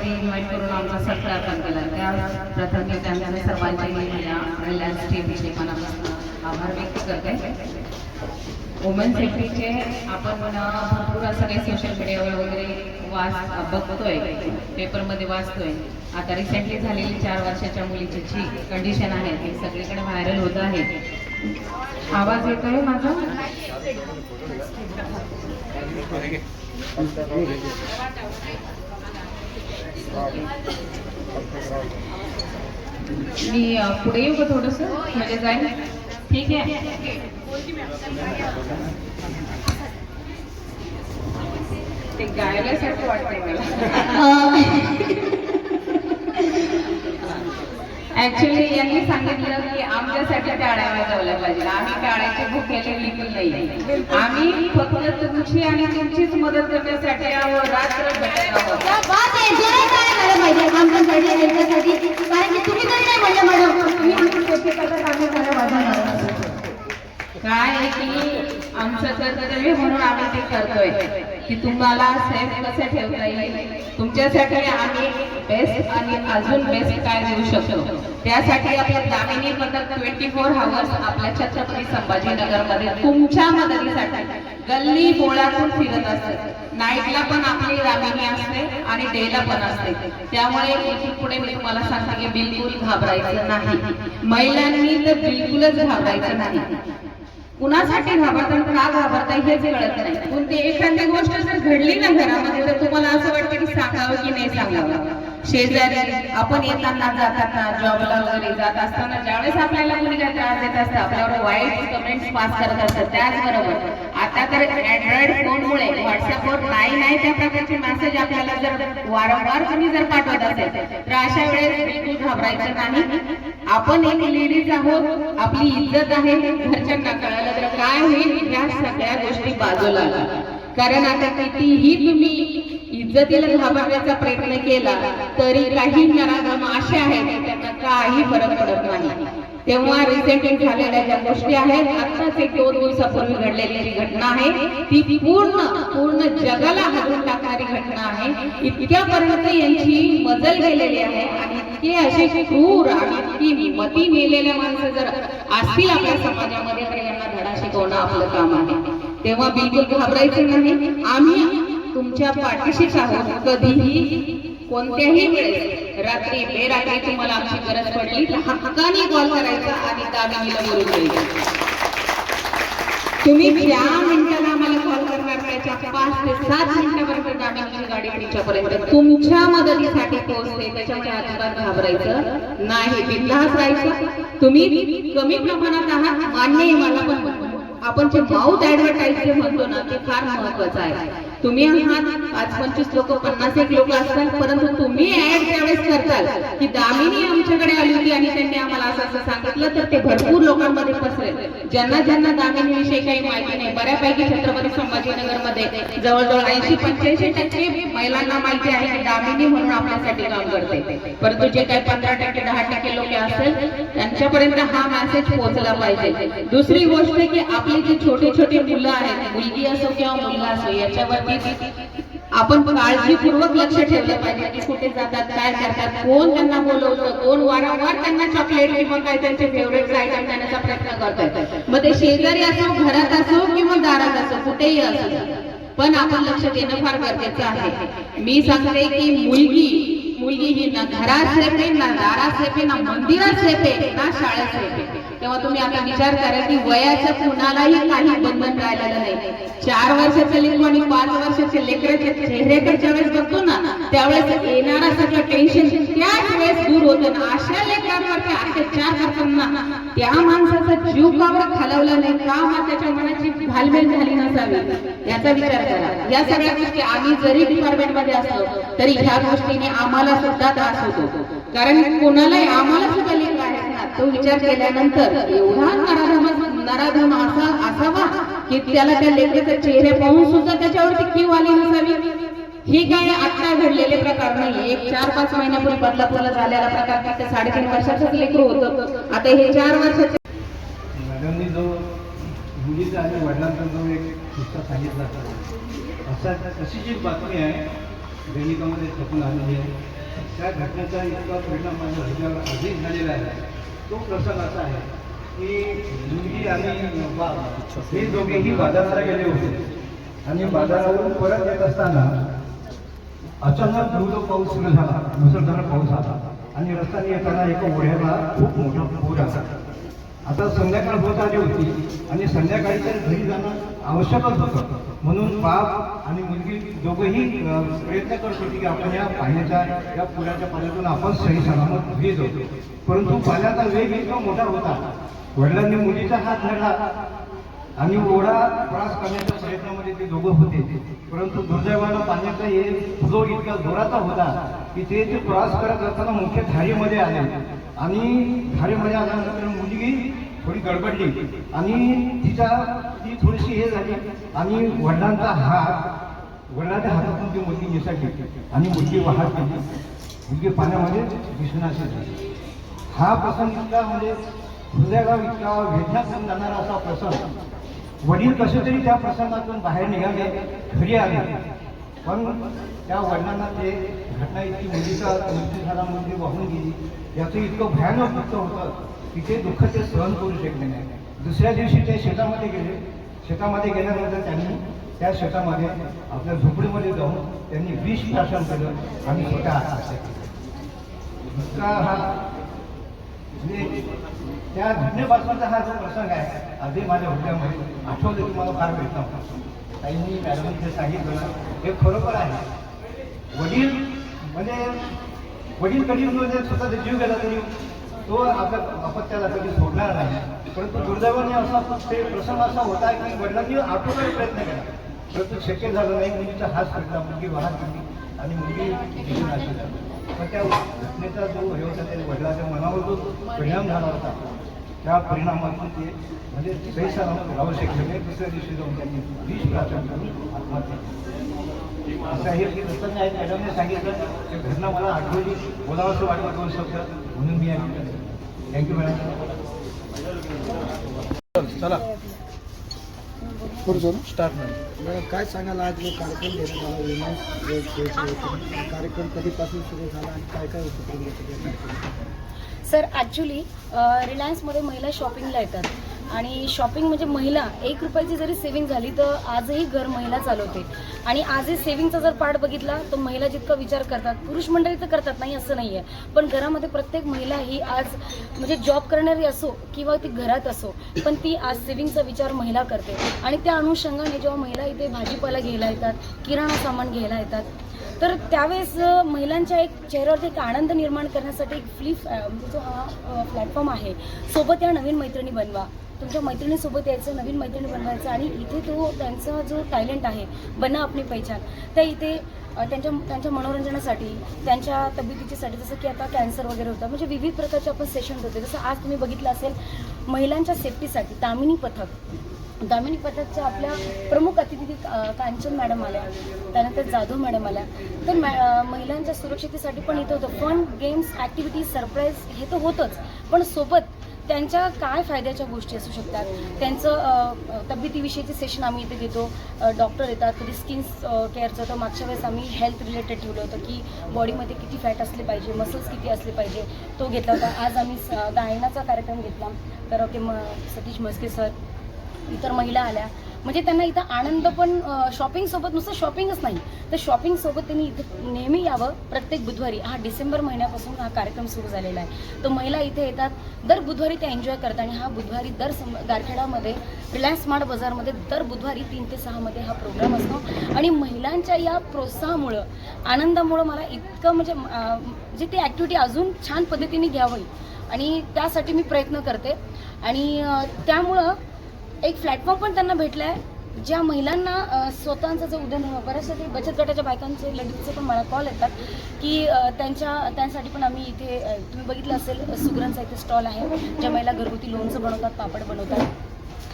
त्याचबरोबर इन्व्हाइट करून आमचा सत्कार पण केला त्या प्रथम मी त्यांच्या सर्वांचे मी माझ्या रिलायन्स टीमचे मनापासून आभार व्यक्त करते वुमन सेफ्टीचे आपण म्हणा भरपूर असं काही सोशल मीडियावर वगैरे वाच बघतोय. पेपरमध्ये वाचतोय. आता रिसेंटली झालेली चार वर्षाच्या मुलीची जी कंडिशन आहे ती सगळीकडे व्हायरल होत आहे. आवाज येतोय माझा? मी पुढे येऊ का थोडस? म्हणजे जाईल ठीक आहे. ते गायल्यासारखं वाटतंय मला. ऍक्च्युली यांनी सांगितलं की आमच्यासाठी टाळ्या वाजवल्या पाहिजे आम्ही टाळ्याचे भुकेले बिलकुल नाही. आम्ही फक्त तुमची आणि तुमचीच मदत करण्यासाठी आहोत रात्र आमच्यासाठी यांच्यासाठी कारण की तुम्ही तरी नाही म्हणलं मॅडम. तुम्ही आमची काय आहे की आमचं कर्तव्य म्हणून आम्ही ते करतोय. की तुम्हाला सेफ कसं ठेवता येईल? तुमच्यासाठी आम्ही बेस्ट आणि अजून बेस्ट काय देऊ शकतो? त्यासाठी आपल्या दामिनी मदत ट्वेंटी फोर हवर्स आपल्या छत्रपती संभाजीनगरमध्ये तुमच्या मदतीसाठी गल्ली बोळातून फिरत असते. नाईटला पण आपली दामिनी असते आणि डेला पण असते. त्यामुळे इथून पुढे मी तुम्हाला सांगते की बिलकुल घाबरायचं नाही. महिलांनी तर बिलकुलच घाबरायचं नाही. कुणासाठी घाबरतात का घाबरताय हेच कळत नाही. कोणती एखादी गोष्ट जर घडली ना घरामध्ये तर तुम्हाला असं वाटतं की सांगावं की नाही सांगावं. शेजारी आपण येताना जाताना जॉबला वगैरे जात असताना ज्यावेळेस आपल्याला कोणी काय त्रास देत असतात आपल्यावर वाईट कमेंट्स पास करत असतात त्याचबरोबर तर अँड्रॉइड फोनमुळे व्हॉट्सअपवर नाही नाही त्या प्रकारचे मेसेज आपल्याला जर वारंवार तुम्ही जर पाठवत असेल तर अशा वेळेस बिलकुल घाबरायचं नाही. आपण एक लेडीज आहोत आपली इज्जत आहे. घरच्यांना कळालं तर काय होईल? या सगळ्या गोष्टी बाजूला कारण आता कितीही तुम्ही इज्जतीला घाबरण्याचा प्रयत्न केला तरी काही नराधम असे आहेत त्यांना काही फरक पडत नाही. तेव्हा रिसेंटली झालेल्या ज्या गोष्टी आहेत आताच एक दोन दिवसापूर्वी घडलेली जी घटना आहे ती पूर्ण पूर्ण जगाला हातून टाकणारी घटना आहे. इतक्यापर्यंत यांची मजल गेलेली आहे आणि इतके असे क्रूर आणि इतकी मती मेलेल्या माणसं जर असतील आपल्या समाजामध्ये तर यांना धडा शिकवणं आपलं काम आहे. तेव्हा बिलकुल घाबरायचं नाही. आम्ही तुमच्या पाठीशीच आहोत. कधीही कोणत्याही वेळेस रात्री बेरात्री तुम्हाला आमची गरज पडली. तर हक्काने कॉल करायचा आणि दामिनीला बोलून द्यायचं. तुम्ही ज्या मिनिटाला आम्हाला कॉल करणार त्याच्या पाच ते सात मिनिटापर्यंत दामिनीची गाडी तुमच्यापर्यंत तुमच्या मदतीसाठी पोहोचते. त्याच्यामुळे अजिबात घाबरायचं नाही. बिनधास्त राहायचं. तुम्ही कमी प्रमाणात आहात. मान्य आहे मला पण आपण जे माउथ ऍडव्हर्टाईज म्हणतो ना ते फार महत्वाचं आहे. तुम्ही आहात पाच पंचवीस लोक पन्नास एक लोक असतात परंतु तुम्ही ऍड त्यावेळेस करताल. की दामिनी आमच्याकडे आली होती आणि त्यांनी आम्हाला असं असं सांगितलं तर ते भरपूर लोकांमध्ये पसरेल. ज्यांना ज्यांना दामिनी विषयी काही माहिती नाही बऱ्यापैकी छत्रपती संभाजीनगरमध्ये जवळजवळ ऐंशी पंच्याऐंशी टक्के महिलांना माहिती आहे की दामिनी म्हणून आपल्यासाठी काम करते. परंतु जे काही पंधरा टक्के दहा टक्के लोक असेल त्यांच्यापर्यंत हा मेसेज पोहोचला पाहिजे. दुसरी गोष्ट की आपली जी छोटी छोटी मुलं आहेत मुलगी असो किंवा मुलगा असो याच्यावर याच्यावरती आपण काळजीपूर्वक लक्ष ठेवलं पाहिजे की कुठे जातात काय करतात कोण त्यांना बोलवलं कोण वारंवार त्यांना चॉकलेट किंवा काय त्यांचे फेवरेट आयटम देण्याचा प्रयत्न करतात मग ते शेजारी असो घरात असो किंवा दारात असो कुठेही असो. पण आपण लक्ष देणं फार गरजेचं आहे. मी सांगते की मुलगी मुलगी ही ना घरात सेफ ना दारात सेफ ना मंदिरात सेफ ना शाळेत सेफ तेव्हा तुम्ही आता विचार करा की वयाचं कुणालाही काही बंधन राहिलेलं नाही. चार वर्षाचे लेकरू आणि पाच वर्षाचे लेकराचे चेहऱ्याकडे ज्यावेळेस बघतो ना त्यावेळेस येणारा सगळं टेन्शन त्याच वेळेस दूर होतं. ना अशा लेकरांवरती अत्याचार करताना त्या माणसाचा जीव कावर खालवला नाही का हा त्याच्या मनाची भालमेल झाली नसावी? याचा विचार करा. या सगळ्या गोष्टी आम्ही जरी डिपार्टमेंटमध्ये असलो तरी ह्या गोष्टीने आम्हाला सुद्धा त्रास होतो. कारण कोणालाही आम्हाला सुद्धा लेकर आहेत ना तो विचार केल्यानंतर एवढा नराधम नराधम असा असावा की त्याला त्या लेकराचा चेहरे पाहून सुद्धा त्याच्यावरती क्यू आली नसावी. हे काय आता घडलेले प्रकार नाही. एक चार पाच महिन्यापूर्वी बदलापूरला झालेला प्रकार. फक्त साडेतीन वर्षाचंच लेकरू होतं. आता हे चार वर्षाचे मॅडमनी जो मुलीचा आणि वडिलांचा जो एक किस्सा सांगितला असा अशी जी बातमी आहे दैनिकामध्ये छपून आलेली आहे. त्या घटनेचा इतका परिणाम माझ्या हृदयावर अधिक झालेला आहे. तो प्रसंग असा आहे की मुलगी आणि बाप हे दोघेही बाजाराला गेले होते. आणि बाजारावरून परत येत असताना अचानक धुळो पाऊस सुरू झाला मुसळधार पाऊस आला. आणि रस्त्याने येताना एका ओढ्याला खूप मोठा पूर आला. आता संध्याकाळ होत आली होती आणि संध्याकाळी तर घरी जाणं आवश्यकच होतं. म्हणून बाप आणि मुलगी दोघंही प्रयत्न करत होती की आपण या पाण्याच्या या पुराच्या पाण्यातून आपण सही सलामत घरी जाऊ. परंतु पाण्याचा वेग इतका मोठा होता. वडिलांनी मुलीचा हात धरला आणि ओढा क्रॉस करण्याच्या प्रयत्नामध्ये ते दोघं होते. परंतु दुर्दैवानं पाण्याचा हे फ्लो इतका जोराचा होता की ते ते क्रॉस करत असताना मुख्य धारेमध्ये आले. आणि धारेमध्ये आल्यानंतर मुलगी थोडी गडबडली. आणि तिच्या ती थोडीशी हे झाली. आणि वडिलांचा हात वडिलांच्या हातातून ती मुलगी निसटली. आणि मुलगी वाहत गेली. मुलगी पाण्यामध्ये दिसण्याशी झाली. हा प्रसंग इतका म्हणजे हृदयाला इतका वेदनातून जाणारा असा प्रसंग. वडील कसे तरी त्या प्रसंगातून बाहेर निघाले घरी आले. पण त्या वडिलांना ते घटना इतकी मुलीचा मृत्यू झाला म्हणजे वाहून गेली. याचं इतकं भयानक वृत्त होतं. तिथे दुःख ते सहन करू शकले नाही. दुसऱ्या दिवशी ते शेतामध्ये गेले. शेतामध्ये गेल्यानंतर त्यांनी त्या शेतामध्ये आपल्या झोपडीमध्ये जाऊन त्यांनी विष प्राशन केलं आणि स्वतः आत्महत्या केली. हा म्हणजे त्या घटनेपासूनचा हा जो प्रसंग आहे आधी माझ्या हुद्यामध्ये आठवलं की मला फार भेटतं ताईंनी मॅडमनी जे सांगितलं ना हे खरोखर आहे. वडील म्हणजे वडील कधी म्हणजे स्वतःचा जीव गेला तरी तो आपल्या अपत्याला कधी सोडणार नाही. परंतु दुर्दैवाने असा ते प्रसंग असा होता की वडिलांनी आठवण्याचा प्रयत्न केला. परंतु शक्य झालं नाही. मुलीचा हात सुटला मुलगी वाहत गेली आणि मुलगी जीवन अशी झाली पण त्या घटनेचा जो हे होता त्या वडिलाच्या मनावर जो परिणाम झाला होता त्या परिणामातून ते म्हणजे पैसा राहू शकले नाही दुसऱ्या दिवशी जाऊन त्यांनी विष प्राशन करून आत्महत्या असं हे प्रसंग आहे. मॅडमने सांगितलं ते घटना मला आठवली. बोलावंसं वाटलं दोन शब्द म्हणून मी थँक्यू मॅडम चला. स्टार्ट मॅडम काय सांगाल आज जो कार्यक्रम आला? कार्यक्रम कधीपासून सुरू झाला आणि काय काय उपक्रम? सर ॲक्च्युली रिलायन्समध्ये महिला शॉपिंगला येतात. आणि शॉपिंग म्हणजे महिला एक रुपयाची जरी सेव्हिंग झाली तर आजही घर महिला चालवते. आणि आजही सेव्हिंगचा जर पार्ट बघितला तर महिला जितका विचार करतात पुरुष मंडळी तर करतात नाही असं नाही आहे पण घरामध्ये प्रत्येक महिला ही आज म्हणजे जॉब करणारी असो किंवा ती घरात असो पण ती आज सेव्हिंगचा विचार महिला करते. आणि त्या अनुषंगाने जेव्हा महिला इथे भाजीपाला घ्यायला येतात किराणा सामान घ्यायला येतात तर त्यावेळेस महिलांच्या एक चेहऱ्यावरती एक आनंद निर्माण करण्यासाठी एक फ्ली म्हणजे जो हा प्लॅटफॉर्म आहे सोबत या नवीन मैत्रिणी बनवा. तुमच्या मैत्रिणीसोबत यायचं नवीन मैत्रिणी बनवायचं आणि इथे तो त्यांचा जो टॅलेंट आहे बना आपली पहिचान. त्या इथे त्यांच्या त्यांच्या मनोरंजनासाठी त्यांच्या तब्येतीच्यासाठी जसं की आता कॅन्सर वगैरे होतं म्हणजे विविध प्रकारचे आपण सेशन होते. जसं आज तुम्ही बघितलं असेल महिलांच्या सेफ्टीसाठी दामिनी पथक. दामिनी पथकच्या आपल्या प्रमुख अतिथी कांचन मॅडम आल्या. त्यानंतर जाधव मॅडम आल्या. तर मॅ महिलांच्या सुरक्षितेसाठी पण इथं होतं. फन गेम्स ॲक्टिव्हिटीज सरप्राईज हे तर होतंच. पण सोबत त्यांच्या काय फायद्याच्या गोष्टी असू शकतात? त्यांचं तब्येतीविषयीचे सेशन आम्ही इथे घेतो. डॉक्टर येतात. कधी स्किन केअरचं तर मागच्या वेळेस आम्ही हेल्थ रिलेटेड ठेवलं होतं की बॉडीमध्ये किती फॅट असले पाहिजे मसल्स किती असले पाहिजे तो घेतला होता. आज आम्ही गायनाचा कार्यक्रम घेतला. तर ओके म सतीश म्हस्के सर इतर महिला आल्या. म्हणजे त्यांना इथं आनंद पण शॉपिंग सोबत नुसतं शॉपिंगच नाही. तर शॉपिंग सोबत त्यांनी इथं नेहमी यावं. प्रत्येक बुधवारी हा डिसेंबर महिन्यापासून हा कार्यक्रम सुरू झालेला आहे. तर महिला इथे येतात. दर बुधवारी त्या एन्जॉय करतात आणि हा बुधवारी दर सम गारखेडामध्ये रिलायन्स स्मार्ट बाजारमध्ये दर बुधवारी तीन ते सहामध्ये हा प्रोग्राम असतो. आणि महिलांच्या या प्रोत्साहामुळं आनंदामुळं मला इतकं म्हणजे जे म्हणजे ती ॲक्टिव्हिटी अजून छान पद्धतीने घ्यावी. आणि त्यासाठी मी प्रयत्न करते. आणि त्यामुळं एक प्लॅटफॉर्म पण त्यांना भेटला आहे ज्या महिलांना स्वतःचं जो उदरनिर्वाह बऱ्याचशा काही बचत गटाच्या बायकांचे लेडीजचे पण मला कॉल येतात की त्यांच्या त्यांसाठी पण आम्ही इथे तुम्ही बघितलं असेल सुगरांचा इथे स्टॉल आहे ज्या महिला घरगुती लोणचं बनवतात पापड बनवतात.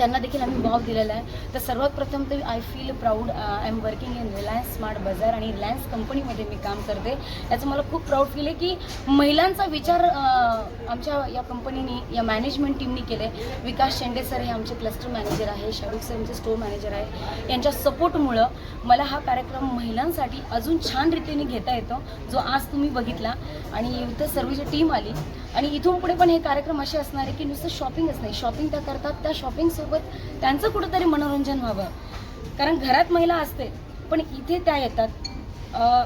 त्यांना देखील आम्ही वाव दिलेला आहे. तर सर्वात प्रथम तर I feel proud I am working in Reliance Smart Bazaar आणि रिलायन्स कंपनीमध्ये मी काम करते. याचं मला खूप प्राऊड फील आहे की महिलांचा विचार uh, आमच्या या कंपनीने या मॅनेजमेंट टीमनी केले. विकास शेंडे सर हे आमचे क्लस्टर मॅनेजर आहे शाहरुख सर आमचे स्टोर मॅनेजर आहे. यांच्या सपोर्टमुळं मला हा कार्यक्रम महिलांसाठी अजून छान रीतीने घेता येतो जो आज तुम्ही बघितला. आणि इथं सर्वची टीम आली. आणि इथून पुढे पण हे कार्यक्रम असे असणार आहे की नुसतं शॉपिंगच नाही. शॉपिंग त्या करतात त्या शॉपिंगसोबत त्यांचं कुठंतरी मनोरंजन व्हावं. कारण घरात महिला असते पण इथे त्या येतात.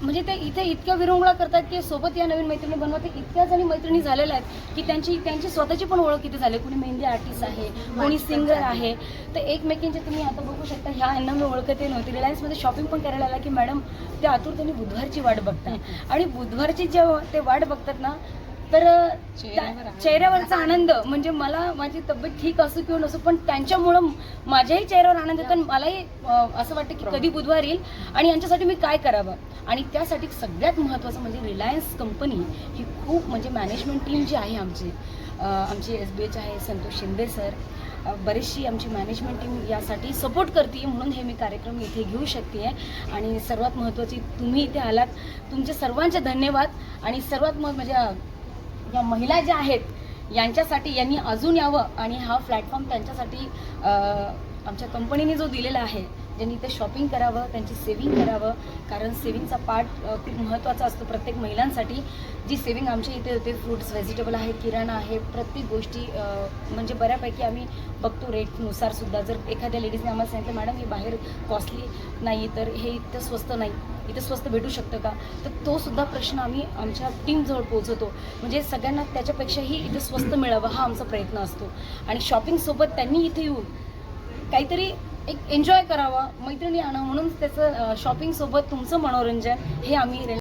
म्हणजे ते इथे इतक्या विरंगुळा करतात की सोबत या नवीन मैत्रिणी बनवत इतक्या जणी मैत्रिणी झालेल्या आहेत की त्यांची त्यांची स्वतःची पण ओळख इथे झाली. कोणी मेहंदी आर्टिस्ट आहे कोणी सिंगर आहे. तर एकमेकींचे तुम्ही आता बघू शकता ह्या यांना मी ओळखते नव्हती. रिलायन्समध्ये शॉपिंग पण करायला आला की मॅडम ते आतुरतेने बुधवारची वाट बघतात. आणि बुधवारची जेव्हा ते वाट बघतात ना तर चेहऱ्यावरचा आनंद म्हणजे मला माझी तब्येत ठीक असो किंवा नसो पण त्यांच्यामुळं माझ्याही चेहऱ्यावर आनंद येतो आणि मलाही असं वाटतं की कधी बुधवार येईल. आणि यांच्यासाठी मी काय करावं? आणि त्यासाठी सगळ्यात महत्त्वाचं म्हणजे रिलायन्स कंपनी ही खूप म्हणजे मॅनेजमेंट टीम जी आहे आमची. आमची एस बी एच आहे संतोष शिंदे सर. बरीचशी आमची मॅनेजमेंट टीम यासाठी सपोर्ट करते म्हणून हे मी कार्यक्रम इथे घेऊ शकते. आहे आणि सर्वात महत्त्वाची तुम्ही इथे आलात. तुमचे सर्वांचे धन्यवाद. आणि सर्वात मग म्हणजे या महिला ज्या आहेत यांच्यासाठी यांनी अजून यावं आणि हा प्लॅटफॉर्म त्यांच्यासाठी आमच्या कंपनीने जो दिलेला आहे ज्यांनी ते शॉपिंग करावं त्यांची सेविंग करावं कारण सेविंगचा पार्ट खूप महत्त्वाचा असतो प्रत्येक महिलांसाठी. जी सेविंग आमच्या इथे होते फ्रुट्स व्हेजिटेबल आहे किराणा आहे प्रत्येक गोष्टी म्हणजे बऱ्यापैकी आम्ही बघतो रेटनुसारसुद्धा जर एखाद्या लेडीजने आम्हाला सांगितलं मॅडम हे बाहेर कॉस्टली नाही तर हे इतकं स्वस्त नाही. इथं स्वस्त भेटू शकतं का? तर तो सुद्धा प्रश्न आम्ही आमच्या टीमजवळ पोहोचवतो. म्हणजे सगळ्यांना त्याच्यापेक्षाही इथं स्वस्त मिळावं हा आमचा प्रयत्न असतो. आणि शॉपिंगसोबत त्यांनी इथे येऊन काहीतरी एक एन्जॉय करावा मैत्रिणी आणा म्हणून त्याचं शॉपिंगसोबत तुमचं मनोरंजन हे आम्ही